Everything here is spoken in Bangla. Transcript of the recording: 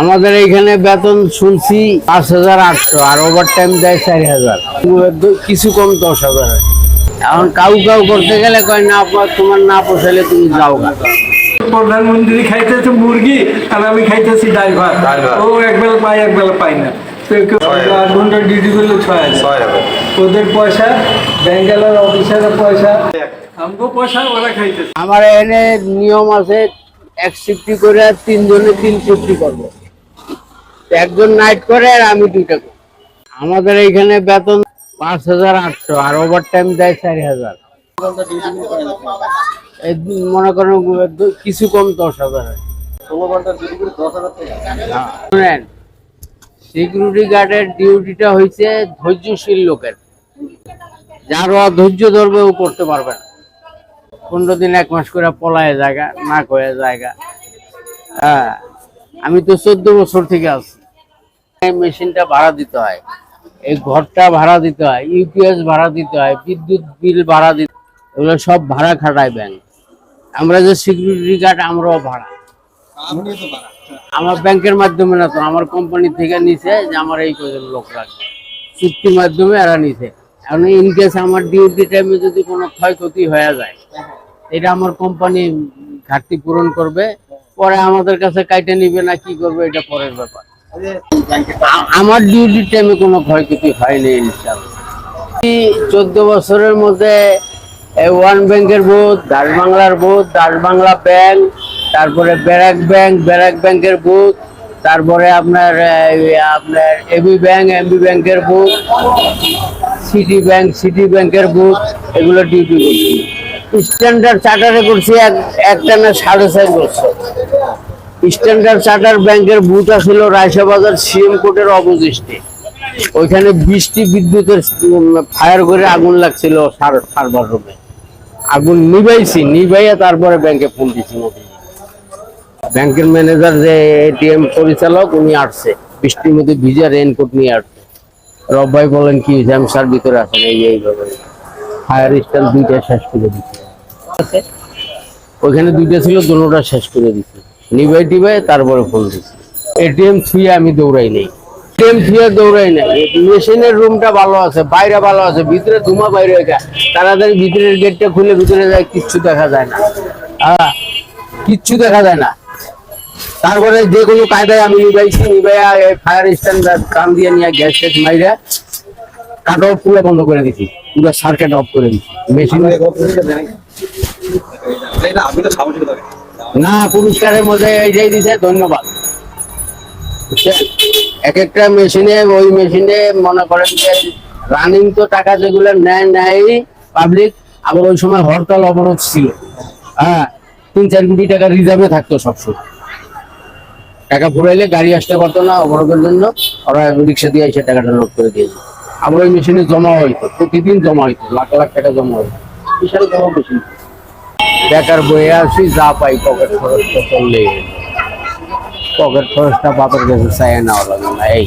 আমাদের এখানে বেতন শুনছি পাঁচ হাজার আটশো আর ওভার টাইম দেয় চারি হাজার। কিছু কম দশ হাজার এখন কাউ কাউ করতে গেলে কয় না আপনার তোমার না পোষালে তুমি যাও প্রধানমন্ত্রী খাইতেছে মুরগি আর আমি খাইতেছি ভাত। ও একবেলা পাই একবেলা পাই না। তো কেউ ছয় আট ঘণ্টা ডিউটি করলে ছয় হাজার। ওদের পয়সা ব্যাঙ্গালোর অফিসারের পয়সা। আমগো পয়সা ওরা খাইতেছে। আমার এখানে নিয়ম আছে এক শিফটি করে আর তিনজনে তিন শিফটি করব। একজন নাইট করে আর আমি দুইটা করি। আমাদের এইখানে বেতন পাঁচ হাজার আটশো, আর ওভার টাইম দেয় চারি হাজার। মনে করেন, কিছু কম দশ হাজার শুনেন সিকিউরিটি গার্ডের ডিউটিটা হয়েছে ধৈর্যশীল লোকের। যার অধৈর্য ধরবে, ও করতে পারবে না। পনেরো দিন, এক মাস করে পলায় জায়গা, না কয়ে জায়গা। হ্যাঁ। আমি তো চোদ্দ বছর থেকে আছি। মেশিনটা ভাড়া দিতে হয়। এই ঘরটা ভাড়া দিতে হয়, ইউপিএস ভাড়া দিতে হয়, বিদ্যুৎ বিল ভাড়া দিতে এগুলো সব ভাড়া খাটায় ব্যাংক। আমরা যে সিকিউরিটি গার্ড, আমরাও ভাড়া। আমার ব্যাংকের মাধ্যমে না তো, আমার কোম্পানি থেকে নিছে যে আমার এই কজন লোক লাগবে। চুক্তির মাধ্যমে এরা নিছে। ইন কেস আমার ডিউটি টাইমে যদি কোনো ক্ষয়ক্ষতি হয়ে যায়, এটা আমার কোম্পানি ঘাটতি পূরণ করবে। পরে আমাদের কাছে কাইটে নিবে না কি করবে এটা পরের ব্যাপার। আমার ডিউটি টাইমে কোনো ক্ষয়ক্ষতি হয়নি ইনশাআল্লাহ। চোদ্দ বছরের মধ্যে ওয়ান ব্যাংকের বুথ দাস বাংলার বুথ দাস বাংলা ব্যাংক তারপরে ব্যারাক ব্যাংক ব্যারাক ব্যাংকের বুথ তারপরে আপনার আপনার এবি ব্যাংক এমবি ব্যাংকের বুথ সিটি ব্যাংক সিটি ব্যাংকের বুথ এগুলো ডিউটি করছি। স্ট্যান্ডার্ড চার্টারে করছি এক একটা না সাড়ে চার বছর। স্ট্যান্ডার্ড চার্টার ব্যাংকের বুথ আছিল রায়সাবাজার সিএম কোর্টের অবশিষ্টে। ওইখানে বৃষ্টি বিদ্যুতের ফায়ার করে আগুন লাগছিল সার্ভার রুমে। আগুন নিভাইছি, নিভাইয়া তারপরে ব্যাংকে ফোন দিছি ব্যাংকের ম্যানেজার যে এটিএম পরিচালক, উনি আসছে। বৃষ্টির মধ্যে ভিজা রেনকোট নিয়ে আসছে। রব ভাই বলেন, কি হয়েছে? আমি স্যার ভিতরে আছেন এই এইভাবে ফায়ার স্ট্যান্ড দুইটা শেষ করে দিচ্ছে ওইখানে দুইটা ছিল, দুটোটা শেষ করে দিচ্ছি নিভাই টিভাই তারপরে ফোন দিচ্ছি এটিএম থুয়ে আমি দৌড়াই নেই। এটিএম থুয়ে দৌড়াই নাই। মেশিনের রুমটা ভালো আছে, বাইরে ভালো আছে, ভিতরে ধুমা বাইরে যায়। তাড়াতাড়ি ভিতরের গেটটা খুলে ভিতরে যায়, কিচ্ছু দেখা যায় না। হ্যাঁ কিচ্ছু দেখা যায় না। তারপরে যে কোনো কায়দায় আমি নিবাইছি, নিবাইয়া ফায়ার স্ট্যান্ড কান দিয়ে নিয়ে গ্যাস ট্যাস মাইরা কাট অফ পুরো বন্ধ করে দিছি। পুরো সার্কিট অফ করে দিছি। মেশিন না, পুরস্কারের মধ্যে এইটাই দিছে, ধন্যবাদ। এক একটা মেশিনে, ওই মেশিনে মনে করেন যে রানিং তো টাকা যেগুলো নেয় নেয় পাবলিক আবার ওই সময় হরতাল, অবরোধ ছিল। হ্যাঁ তিন চার কোটি টাকা রিজার্ভে থাকতো সবসময়। টাকা ফুরাইলে গাড়ি আসতে পারতো না অবরোধের জন্য, ওরা রিক্সা দিয়ে এসে টাকাটা লোড করে দিয়েছে। আবার ওই মেশিনে জমা হইতো, প্রতিদিন জমা হইতো, লাখ লাখ টাকা জমা হইতো। বিশাল বড় মেশিন। বেকার বয়ে আসি যা পাই পকেট খরচ তো চললেই পকেট খরচটা বাপের কাছে চাই নেওয়া লাগে না এই